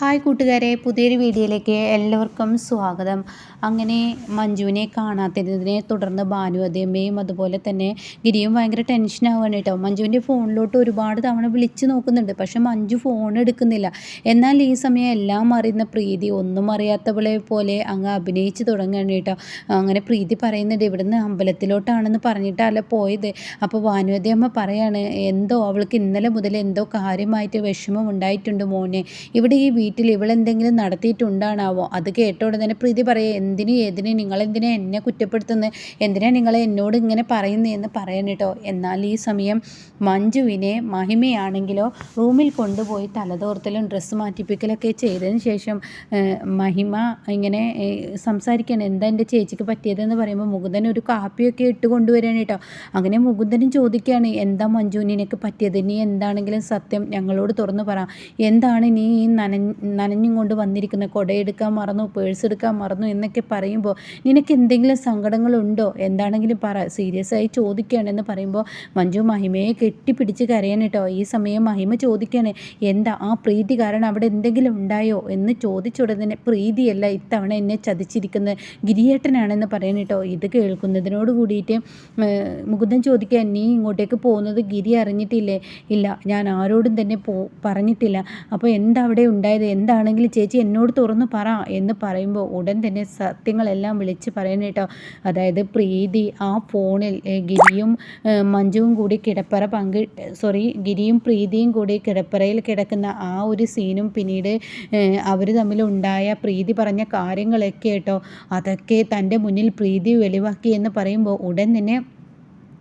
Hi കൂട്ടുകാരെ പുതിയൊരു വീഡിയോയിലേക്ക് എല്ലാവർക്കും സ്വാഗതം. അങ്ങനെ മഞ്ജുവിനെ കാണാത്തതിനെ തുടർന്ന് ഭാനുവതിയമ്മയും അതുപോലെ തന്നെ ഗിരിയും ഭയങ്കര ടെൻഷനാവുകയാണ് കേട്ടോ. മഞ്ജുവിന്റെ ഫോണിലോട്ട് ഒരുപാട് തവണ വിളിച്ച് നോക്കുന്നുണ്ട് പക്ഷെ മഞ്ജു ഫോൺ എടുക്കുന്നില്ല. എന്നാൽ ഈ സമയം എല്ലാം അറിയുന്ന പ്രീതി ഒന്നും അറിയാത്തവളെ പോലെ അങ്ങ് അഭിനയിച്ച് തുടങ്ങുകയാണ് കേട്ടോ. അങ്ങനെ പ്രീതി പറയുന്നുണ്ട് ഇവിടുന്ന് അമ്പലത്തിലോട്ടാണെന്ന് പറഞ്ഞിട്ടല്ല പോയത്? അപ്പോൾ ഭാനുവതിയമ്മ പറയാണ് എന്തോ അവൾക്ക് ഇന്നലെ മുതൽ എന്തോ കാര്യമായിട്ട് വിഷമം ഉണ്ടായിട്ടുണ്ട് മോനെ. ഇവിടെ ഈ വീട്ടിൽ ഇവളെന്തെങ്കിലും നടത്തിയിട്ടുണ്ടാണാവോ? അത് കേട്ടോടെ തന്നെ പ്രീതി പറയുക എന്തിനു ഏതിന് നിങ്ങളെന്തിനാ എന്നെ കുറ്റപ്പെടുത്തുന്നത് എന്തിനാ നിങ്ങൾ എന്നോട് ഇങ്ങനെ പറയുന്നതെന്ന് പറയാൻ കേട്ടോ. എന്നാൽ ഈ സമയം മഞ്ജുവിനെ മഹിമയാണെങ്കിലോ റൂമിൽ കൊണ്ടുപോയി തലതോർത്തലും ഡ്രസ്സ് മാറ്റിപ്പിക്കലൊക്കെ ചെയ്തതിന് ശേഷം മഹിമ ഇങ്ങനെ സംസാരിക്കണം എന്താ എന്റെ ചേച്ചിക്ക് പറ്റിയതെന്ന് പറയുമ്പോൾ മുകുന്ദൻ ഒരു കാപ്പിയൊക്കെ ഇട്ട് കൊണ്ടുവരികയാണ് കേട്ടോ. അങ്ങനെ മുകുന്ദനും ചോദിക്കുകയാണ് എന്താ മഞ്ജു പറ്റിയത്? നീ എന്താണെങ്കിലും സത്യം ഞങ്ങളോട് തുറന്നു പറ. എന്താണ് നീ ഈ നനഞ്ഞ നനഞ്ഞും കൊണ്ട് വന്നിരിക്കുന്ന കുടയെടുക്കാൻ മറന്നു പേഴ്സ് എടുക്കാൻ മറന്നു എന്നൊക്കെ പറയുമ്പോൾ നിനക്ക് എന്തെങ്കിലും സങ്കടങ്ങളുണ്ടോ? എന്താണെങ്കിലും പറ. സീരിയസ് ആയി ചോദിക്കുകയാണെന്ന് പറയുമ്പോൾ മഞ്ജു മഹിമയെ കെട്ടിപ്പിടിച്ച് കരയാൻ കേട്ടോ. ഈ സമയം മഹിമ ചോദിക്കുകയാണ് എന്താ ആ പ്രീതി കാരണം അവിടെ എന്തെങ്കിലും ഉണ്ടായോ? എന്ന് ചോദിച്ചുടനെ പ്രീതിയല്ല ഇത്തവണ എന്നെ ചതിച്ചിരിക്കുന്നത് ഗിരിയേട്ടനാണെന്ന് പറയണം കേട്ടോ. ഇത് കേൾക്കുന്നതിനോട് കൂടിയിട്ട് മുകുന്ദൻ ചോദിക്കാൻ നീ ഇങ്ങോട്ടേക്ക് പോകുന്നത് ഗിരി അറിഞ്ഞിട്ടില്ലേ? ഇല്ല ഞാൻ ആരോടും തന്നെ പോ പറഞ്ഞിട്ടില്ല. അപ്പോൾ എന്താ അവിടെ ഉണ്ടായത്? എന്താണെങ്കിലും ചേച്ചി എന്നോട് തുറന്നു പറ എന്ന് പറയുമ്പോൾ ഉടൻ തന്നെ സത്യങ്ങളെല്ലാം വിളിച്ച് പറയണം കേട്ടോ. അതായത് പ്രീതി ആ ഫോണിൽ ഗിരിയും മഞ്ജുവും കൂടി കിടപ്പറ പങ്ക് സോറി ഗിരിയും പ്രീതിയും കൂടി കിടപ്പറയിൽ കിടക്കുന്ന ആ ഒരു സീനും പിന്നീട് അവർ തമ്മിലുണ്ടായ പ്രീതി പറഞ്ഞ കാര്യങ്ങളൊക്കെ കേട്ടോ. അതൊക്കെ തന്റെ മുന്നിൽ പ്രീതി വെളിവാക്കി എന്ന് പറയുമ്പോൾ ഉടൻ തന്നെ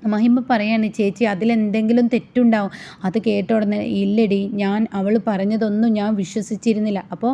മഹിമ പറയാണ് ചേച്ചി അതിലെന്തെങ്കിലും തെറ്റുണ്ടാവും. അത് കേട്ട ഉടനെ ഇല്ലടി ഞാൻ അവൾ പറഞ്ഞതൊന്നും ഞാൻ വിശ്വസിച്ചിരുന്നില്ല. അപ്പോൾ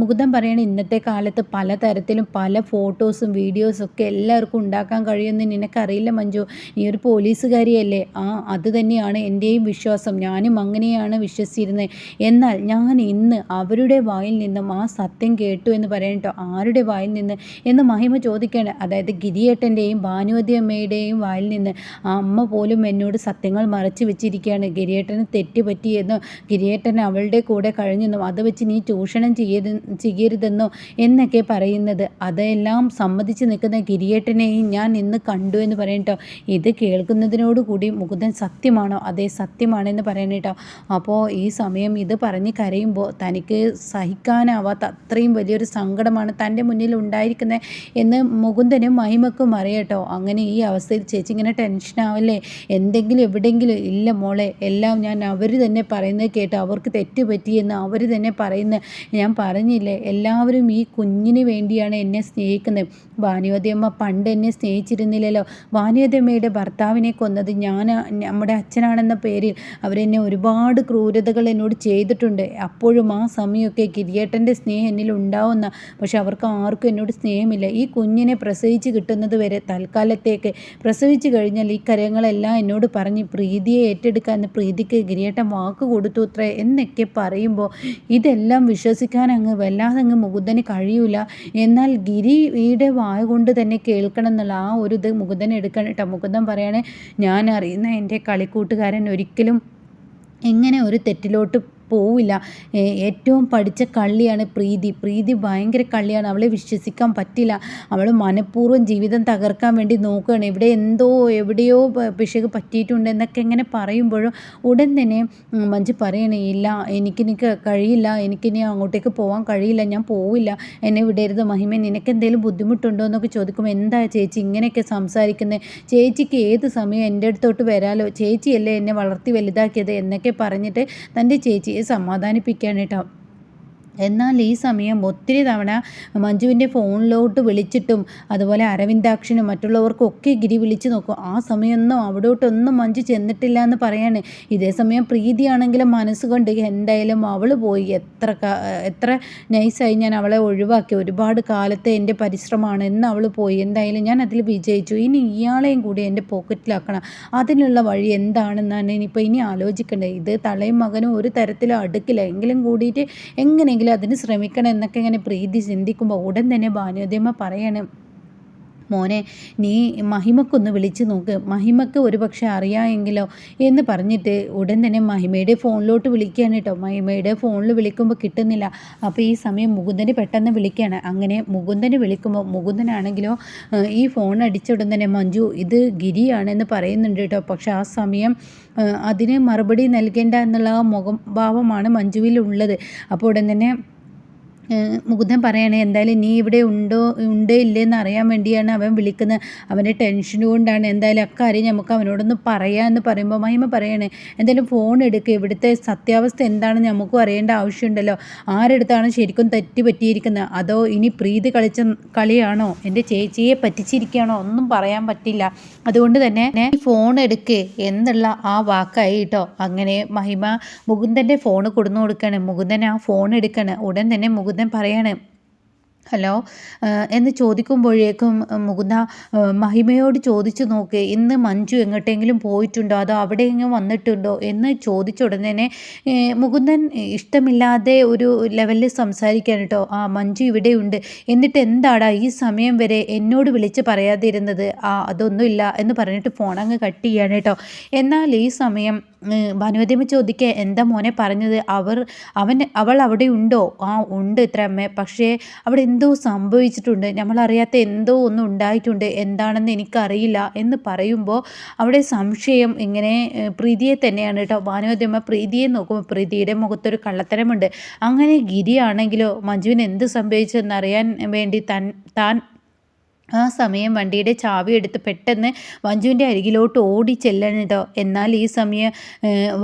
മുകുന്ദൻ പറയാണ് ഇന്നത്തെ കാലത്ത് പലതരത്തിലും പല ഫോട്ടോസും വീഡിയോസും ഒക്കെ എല്ലാവർക്കും ഉണ്ടാക്കാൻ കഴിയുമെന്ന് നിനക്കറിയില്ല മഞ്ജു. നീ ഒരു പോലീസുകാരിയല്ലേ. ആ അത് തന്നെയാണ് എന്റെയും വിശ്വാസം. ഞാനും അങ്ങനെയാണ് വിശ്വസിച്ചിരുന്നത് എന്നാൽ ഞാൻ ഇന്ന് അവരുടെ വായിൽ നിന്നും ആ സത്യം കേട്ടു എന്ന് പറയണട്ടോ ആരുടെ വായിൽ നിന്ന്? എന്ന് മഹിമ ചോദിക്കുകയാണ് അതായത് ഗിരിയേട്ടന്റെയും ഭാനുവതി അമ്മയുടെയും വായിൽ നിന്ന്. ആ അമ്മ പോലും എന്നോട് സത്യങ്ങൾ മറച്ചു വെച്ചിരിക്കുകയാണ്. ഗിരിയേട്ടന് തെറ്റ് പറ്റിയെന്നോ ഗിരിയേട്ടൻ അവളുടെ കൂടെ കഴിഞ്ഞെന്നോ അത് വെച്ച് നീ ചൂഷണം ചെയ്യരു ചെയ്യരുതെന്നോ എന്നൊക്കെ പറയുന്നത്. അതെല്ലാം സമ്മതിച്ച് നിൽക്കുന്ന ഗിരിയേട്ടനെയും ഞാൻ ഇന്ന് കണ്ടു എന്ന് പറയട്ടോ ഇത് കേൾക്കുന്നതിനോടുകൂടി മുകുന്ദൻ സത്യമാണോ? അതെ സത്യമാണെന്ന് പറയണേട്ടോ അപ്പോൾ ഈ സമയം ഇത് പറഞ്ഞ് കരയുമ്പോൾ തനിക്ക് സഹിക്കാനാവാത്ത അത്രയും വലിയൊരു സങ്കടമാണ് തന്റെ മുന്നിൽ ഉണ്ടായിരിക്കുന്നത് എന്ന് മുകുന്ദനും മഹിമക്കും അറിയട്ടോ അങ്ങനെ ഈ അവസ്ഥയിൽ ചേച്ചി ഇങ്ങനെ ടെൻഷൻ ടെൻഷനാവല്ലേ എന്തെങ്കിലും എവിടെയെങ്കിലും ഇല്ല മോളെ എല്ലാം ഞാൻ അവർ തന്നെ പറയുന്നത് കേട്ട് അവർക്ക് തെറ്റ് പറ്റിയെന്ന് അവർ തന്നെ പറയുന്ന ഞാൻ പറഞ്ഞില്ലേ? എല്ലാവരും ഈ കുഞ്ഞിന് വേണ്ടിയാണ് എന്നെ സ്നേഹിക്കുന്നത്. ഭാനുവതിയമ്മ പണ്ട് എന്നെ സ്നേഹിച്ചിരുന്നില്ലല്ലോ. ഭാനുവതിയമ്മയുടെ ഭർത്താവിനെ കൊന്നത് ഞാൻ നമ്മുടെ അച്ഛനാണെന്ന പേരിൽ അവരെന്നെ ഒരുപാട് ക്രൂരതകൾ എന്നോട് ചെയ്തിട്ടുണ്ട്. അപ്പോഴും ആ സമയമൊക്കെ കിരിയേട്ടന്റെ സ്നേഹം എന്നിൽ ഉണ്ടാവുന്ന പക്ഷെ അവർക്ക് ആർക്കും എന്നോട് സ്നേഹമില്ല. ഈ കുഞ്ഞിനെ പ്രസവിച്ച് കിട്ടുന്നത് വരെ തൽക്കാലത്തേക്ക് പ്രസവിച്ച് കഴിഞ്ഞാൽ ഈ കാര്യങ്ങളെല്ലാം എന്നോട് പറഞ്ഞ് പ്രീതിയെ ഏറ്റെടുക്കാൻ പ്രീതിക്ക് ഗിരിയേട്ടൻ വാക്ക് കൊടുത്തു അത്രേ എന്നൊക്കെ പറയുമ്പോൾ ഇതെല്ലാം വിശ്വസിക്കാൻ അങ്ങ് വല്ലാതെ അങ്ങ് മുകുന്ദന് കഴിയൂല. എന്നാൽ ഗിരിയുടെ വായ കൊണ്ട് തന്നെ കേൾക്കണം എന്നുള്ള ആ ഒരു ഇത് മുകുന്ദൻ എടുക്കണം കേട്ടോ. മുകുന്ദൻ പറയാണ് ഞാൻ അറിയുന്ന എന്റെ കളിക്കൂട്ടുകാരൻ ഒരിക്കലും ഇങ്ങനെ ഒരു തെറ്റിലോട്ട് പോവില്ല. ഏറ്റവും പഠിച്ച കള്ളിയാണ് പ്രീതി. പ്രീതി ഭയങ്കര കള്ളിയാണ്. അവളെ വിശ്വസിക്കാൻ പറ്റില്ല. അവൾ മനഃപൂർവം ജീവിതം തകർക്കാൻ വേണ്ടി നോക്കുകയാണ്. ഇവിടെ എന്തോ എവിടെയോ പിശക് പറ്റിയിട്ടുണ്ട് എന്നൊക്കെ ഇങ്ങനെ പറയുമ്പോഴും ഉടൻ തന്നെ മഞ്ജു പറയണേ ഇല്ല എനിക്കിനി കഴിയില്ല. എനിക്കിനി അങ്ങോട്ടേക്ക് പോകാൻ കഴിയില്ല. ഞാൻ പോവില്ല. എന്നെ വിടരുത്. മഹിമ നിനക്ക് എന്തെങ്കിലും ബുദ്ധിമുട്ടുണ്ടോ എന്നൊക്കെ ചോദിക്കുമ്പോൾ എന്താ ചേച്ചി ഇങ്ങനെയൊക്കെ സംസാരിക്കുന്നത് ചേച്ചിക്ക് ഏത് സമയം എന്റെ അടുത്തോട്ട് വരാലോ? ചേച്ചിയല്ലേ എന്നെ വളർത്തി വലുതാക്കിയത്? എന്നൊക്കെ പറഞ്ഞിട്ട് തന്റെ ചേച്ചിയെ സമാധാനിപ്പിക്കുകയാണ് കേട്ടോ എന്നാൽ ഈ സമയം ഒത്തിരി തവണ മഞ്ജുവിന്റെ ഫോണിലോട്ട് വിളിച്ചിട്ടും അതുപോലെ അരവിന്ദാക്ഷനും മറ്റുള്ളവർക്കും ഒക്കെ ഗിരി വിളിച്ച് നോക്കും. ആ സമയമൊന്നും അവിടോട്ടൊന്നും മഞ്ജു ചെന്നിട്ടില്ല എന്ന് പറയാണ്. ഇതേ സമയം പ്രീതിയാണെങ്കിലും മനസ്സുകൊണ്ട് എന്തായാലും അവൾ പോയി. എത്ര എത്ര നൈസായി ഞാൻ അവളെ ഒഴിവാക്കി. ഒരുപാട് കാലത്തെ എന്റെ പരിശ്രമമാണ് എന്ന് അവൾ പോയി. എന്തായാലും ഞാൻ അതിൽ വിജയിച്ചു. ഇനി ഇയാളെയും കൂടി എന്റെ പോക്കറ്റിലാക്കണം. അതിനുള്ള വഴി എന്താണെന്നാണ് ഇനിയിപ്പോൾ ഇനി ആലോചിക്കേണ്ടത്. ഇത് തളയും മകനും ഒരു തരത്തിലും അടുക്കില്ല. എങ്കിലും കൂടിയിട്ട് എങ്ങനെയെങ്കിലും അതിന് ശ്രമിക്കണം എന്നൊക്കെ ഇങ്ങനെ പ്രീതി ചിന്തിക്കുമ്പോൾ ഉടൻ തന്നെ ഭാനുദമ്മ പറയണം മോനെ നീ മഹിമക്കൊന്ന് വിളിച്ച് നോക്ക്. മഹിമക്ക് ഒരു പക്ഷേ അറിയാമെങ്കിലോ എന്ന് പറഞ്ഞിട്ട് ഉടൻ തന്നെ മഹിമയുടെ ഫോണിലോട്ട് വിളിക്കുകയാണ് കേട്ടോ മഹിമയുടെ ഫോണിൽ വിളിക്കുമ്പോൾ കിട്ടുന്നില്ല. അപ്പോൾ ഈ സമയം മുകുന്ദന് പെട്ടെന്ന് വിളിക്കുകയാണ്. അങ്ങനെ മുകുന്ദന് വിളിക്കുമ്പോൾ മുകുന്ദനാണെങ്കിലോ ഈ ഫോൺ അടിച്ചുടൻ തന്നെ മഞ്ജു ഇത് ഗിരിയാണെന്ന് പറയുന്നുണ്ട് കേട്ടോ പക്ഷെ ആ സമയം അതിന് മറുപടി നൽകേണ്ട എന്നുള്ള മുഖഭാവമാണ് മഞ്ജുവിലുള്ളത്. അപ്പോൾ ഉടൻ തന്നെ മുകുന്ദൻ പറയണേ എന്തായാലും നീ ഇവിടെ ഉണ്ടോ ഉണ്ടോ ഇല്ലേന്ന് അറിയാൻ വേണ്ടിയാണ് അവൻ വിളിക്കുന്നത്. അവന്റെ ടെൻഷൻ കൊണ്ടാണ്. എന്തായാലും അക്കാര്യം നമുക്ക് അവനോടൊന്ന് പറയാമെന്ന് പറയുമ്പോൾ മഹിമ പറയണേ എന്തായാലും ഫോൺ എടുക്കുക ഇവിടുത്തെ സത്യാവസ്ഥ എന്താണെന്ന് നമുക്കും അറിയേണ്ട ആവശ്യമുണ്ടല്ലോ. ആരെടുത്താണ് ശരിക്കും തെറ്റി പറ്റിയിരിക്കുന്നത്? അതോ ഇനി പ്രീതി കളിച്ച കളിയാണോ? എന്റെ ചേച്ചിയെ പറ്റിച്ചിരിക്കുകയാണോ? ഒന്നും പറയാൻ പറ്റില്ല. അതുകൊണ്ട് തന്നെ ഫോൺ എടുക്ക്. എന്നുള്ള ആ വാക്കായി കേട്ടോ അങ്ങനെ മഹിമ മുകുന്ദന്റെ ഫോൺ കൊടുന്നു കൊടുക്കുകയാണ് മുകുന്ദൻ ആ ഫോൺ എടുക്കുകയാണ് ഉടൻ തന്നെ മുകുന്ദൻ മുകുന്ദൻ പറയാണ്. ഹലോ എന്ന് ചോദിക്കുമ്പോഴേക്കും മുകുന്ദ മഹിമയോട് ചോദിച്ചു നോക്ക് ഇന്ന് മഞ്ജു എങ്ങോട്ടെങ്കിലും പോയിട്ടുണ്ടോ? അതോ അവിടെ എങ്ങും വന്നിട്ടുണ്ടോ? എന്ന് ചോദിച്ച ഉടനെ മുകുന്ദൻ ഇഷ്ടമില്ലാതെ ഒരു ലെവലിൽ സംസാരിക്കാൻ കേട്ടോ. ആ മഞ്ജു ഇവിടെയുണ്ട്. എന്നിട്ട് എന്താടാ ഈ സമയം വരെ എന്നോട് വിളിച്ച് പറയാതിരുന്നത്? ആ അതൊന്നുമില്ല എന്ന് പറഞ്ഞിട്ട് ഫോൺ അങ്ങ് കട്ട് ചെയ്യാണ് കേട്ടോ. എന്നാൽ ഈ സമയം ഭാനുവതിയമ്മ ചോദിക്കുക എന്താ മോനെ പറഞ്ഞത്? അവർ അവൻ അവൾ അവിടെ ഉണ്ടോ? ആ ഉണ്ട് അമ്മ പക്ഷേ അവിടെ എന്തോ സംഭവിച്ചിട്ടുണ്ട്. നമ്മളറിയാത്ത എന്തോ ഒന്നും ഉണ്ടായിട്ടുണ്ട്. എന്താണെന്ന് എനിക്കറിയില്ല. എന്ന് പറയുമ്പോൾ അവിടെ സംശയം ഇങ്ങനെ പ്രീതിയെ തന്നെയാണ് കേട്ടോ. ഭാനുവതിയമ്മ പ്രീതിയെ നോക്കുമ്പോൾ പ്രീതിയുടെ മുഖത്തൊരു കള്ളത്തരമുണ്ട്. അങ്ങനെ ഗിരിയാണെങ്കിലോ മഞ്ജുവിന് എന്ത് സംഭവിച്ചെന്നറിയാൻ വേണ്ടി തൻ താൻ ആ സമയം വണ്ടിയുടെ ചാവി എടുത്ത് പെട്ടെന്ന് മഞ്ജുവിന്റെ അരികിലോട്ട് ഓടി ചെല്ലണം കേട്ടോ എന്നാൽ ഈ സമയം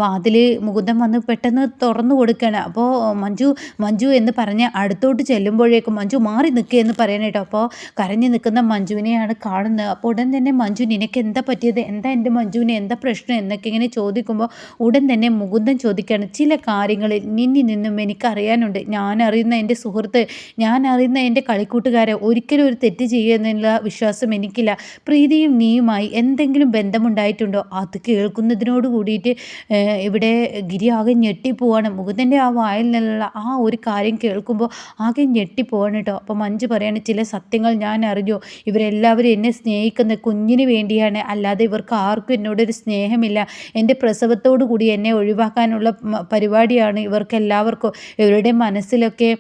വാതിൽ മുകുന്ദൻ വന്ന് പെട്ടെന്ന് തുറന്നു കൊടുക്കുകയാണ് അപ്പോൾ മഞ്ജു മഞ്ജു എന്ന് പറഞ്ഞ് അടുത്തോട്ട് ചെല്ലുമ്പോഴേക്കും മഞ്ജു മാറി നിൽക്കുക എന്ന് പറയണം കേട്ടോ അപ്പോൾ കരഞ്ഞു നിൽക്കുന്ന മഞ്ജുവിനെയാണ് കാണുന്നത്. അപ്പോൾ ഉടൻ തന്നെ മഞ്ജു നിനക്ക് എന്താ പറ്റിയത്? എന്താ എന്റെ മഞ്ജുവിന്? എന്താ പ്രശ്നം? എന്നൊക്കെ ഇങ്ങനെ ചോദിക്കുമ്പോൾ ഉടൻ തന്നെ മുകുന്ദൻ ചോദിക്കുകയാണ് ചില കാര്യങ്ങളിൽ നിന്നി നിന്നും എനിക്കറിയാനുണ്ട്. ഞാൻ അറിയുന്ന എന്റെ സുഹൃത്ത് ഞാൻ അറിയുന്ന എന്റെ കളിക്കൂട്ടുകാരെ ഒരിക്കലും ഒരു തെറ്റ് ചെയ്യുന്ന എന്നുള്ള വിശ്വാസം എനിക്കില്ല. പ്രീതിയും നീയുമായി എന്തെങ്കിലും ബന്ധമുണ്ടായിട്ടുണ്ടോ? അത് കേൾക്കുന്നതിനോട് കൂടിയിട്ട് ഇവിടെ ഗിരി ആകെ ഞെട്ടിപ്പോവാണ്. മുകുന്ദന്റെ ആ വായിൽ നിന്നുള്ള ആ ഒരു കാര്യം കേൾക്കുമ്പോൾ ആകെ ഞെട്ടിപ്പോവാണ് കേട്ടോ. അപ്പോൾ മഞ്ജു പറയാണ് ചില സത്യങ്ങൾ ഞാൻ അറിഞ്ഞു. ഇവരെല്ലാവരും എന്നെ സ്നേഹിക്കുന്ന കുഞ്ഞിന് വേണ്ടിയാണ്. അല്ലാതെ ഇവർക്ക് ആർക്കും എന്നോടൊരു സ്നേഹമില്ല. എന്റെ പ്രസവത്തോടു കൂടി എന്നെ ഒഴിവാക്കാനുള്ള പരിപാടിയാണ് ഇവർക്ക് എല്ലാവർക്കും ഇവരുടെ മനസ്സിലൊക്കെ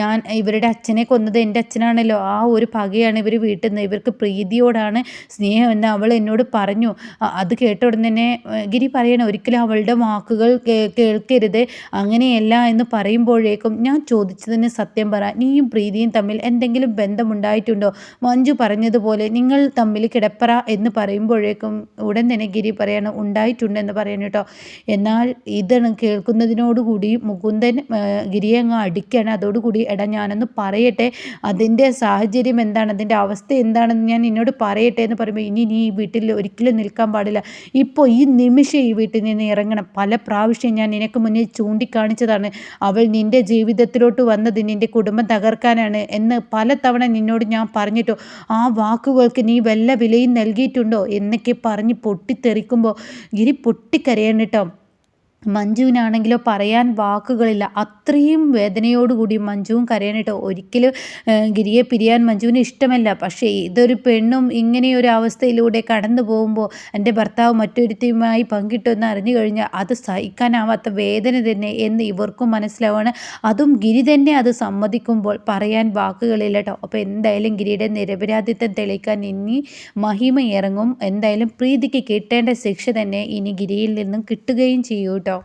ഞാൻ ഇവരുടെ അച്ഛനെ കൊന്നത് എന്റെ അച്ഛനാണല്ലോ. ആ ഒരു പകയാണ് ഇവർ വീട്ടിൽ നിന്ന് ഇവർക്ക് പ്രീതിയോടാണ് സ്നേഹം എന്ന് അവൾ എന്നോട് പറഞ്ഞു. അത് കേട്ട ഉടനെ തന്നെ ഗിരി പറയണം ഒരിക്കലും അവളുടെ വാക്കുകൾ കേൾക്കരുത്. അങ്ങനെയല്ല എന്ന് പറയുമ്പോഴേക്കും ഞാൻ ചോദിച്ചതിന് സത്യം പറ. നീയും പ്രീതിയും തമ്മിൽ എന്തെങ്കിലും ബന്ധമുണ്ടായിട്ടുണ്ടോ? മഞ്ജു പറഞ്ഞതുപോലെ നിങ്ങൾ തമ്മിൽ കിടപ്പറ എന്ന് പറയുമ്പോഴേക്കും ഉടൻ തന്നെ ഗിരി പറയണം ഉണ്ടായിട്ടുണ്ടെന്ന് പറയണം കേട്ടോ. എന്നാൽ ഇതാണ് കേൾക്കുന്നതിനോടുകൂടി മുകുന്ദൻ ഗിരിയെ അങ്ങ് അടിക്കുകയാണ് അതോടുകൂടി എടാ ഞാനൊന്ന് പറയട്ടെ. അതിന്റെ സാഹചര്യം എന്താണ്? അതിന്റെ അവസ്ഥ അവസ്ഥ എന്താണെന്ന് ഞാൻ എന്നോട് പറയട്ടെ എന്ന് പറയുമ്പോൾ ഇനി നീ ഈ വീട്ടിൽ ഒരിക്കലും നിൽക്കാൻ പാടില്ല. ഇപ്പോൾ ഈ നിമിഷം ഈ വീട്ടിൽ നിന്ന് ഇറങ്ങണം. പല പ്രാവശ്യം ഞാൻ നിനക്ക് മുന്നിൽ ചൂണ്ടിക്കാണിച്ചതാണ്. അവൾ നിന്റെ ജീവിതത്തിലോട്ട് വന്നത് നിന്റെ കുടുംബം തകർക്കാനാണ് എന്ന് പല തവണ നിന്നോട് ഞാൻ പറഞ്ഞിട്ടോ. ആ വാക്കുകൾക്ക് നീ വല്ല വിലയും നൽകിയിട്ടുണ്ടോ എന്നൊക്കെ പറഞ്ഞ് പൊട്ടിത്തെറിക്കുമ്പോൾ ഗിരി പൊട്ടിക്കരയാണ് കേട്ടോ. മഞ്ജുവിനാണെങ്കിലോ പറയാൻ വാക്കുകളില്ല. അത്രയും വേദനയോടുകൂടി മഞ്ജുവും കരയാനായിട്ട് ഒരിക്കലും ഗിരിയെ പിരിയാൻ മഞ്ജുവിന് ഇഷ്ടമല്ല. പക്ഷേ ഇതൊരു പെണ്ണും ഇങ്ങനെയൊരു അവസ്ഥയിലൂടെ കടന്നു പോകുമ്പോൾ എന്റെ ഭർത്താവ് മറ്റൊരുത്തിയുമായി പങ്കിട്ടെന്ന് അറിഞ്ഞു കഴിഞ്ഞാൽ അത് സഹിക്കാനാവാത്ത വേദന തന്നെ എന്ന് ഇവർക്കും മനസ്സിലാവാണ്. അതും ഗിരി തന്നെ അത് സമ്മതിക്കുമ്പോൾ പറയാൻ വാക്കുകളില്ല കേട്ടോ. അപ്പോൾ എന്തായാലും ഗിരിയുടെ നിരപരാധിത്വം തെളിയിക്കാൻ ഇനി മഹിമ ഇറങ്ങും. എന്തായാലും പ്രീതിക്ക് കിട്ടേണ്ട ശിക്ഷ തന്നെ ഇനി ഗിരിയിൽ നിന്നും കിട്ടുകയും ചെയ്യൂ যাও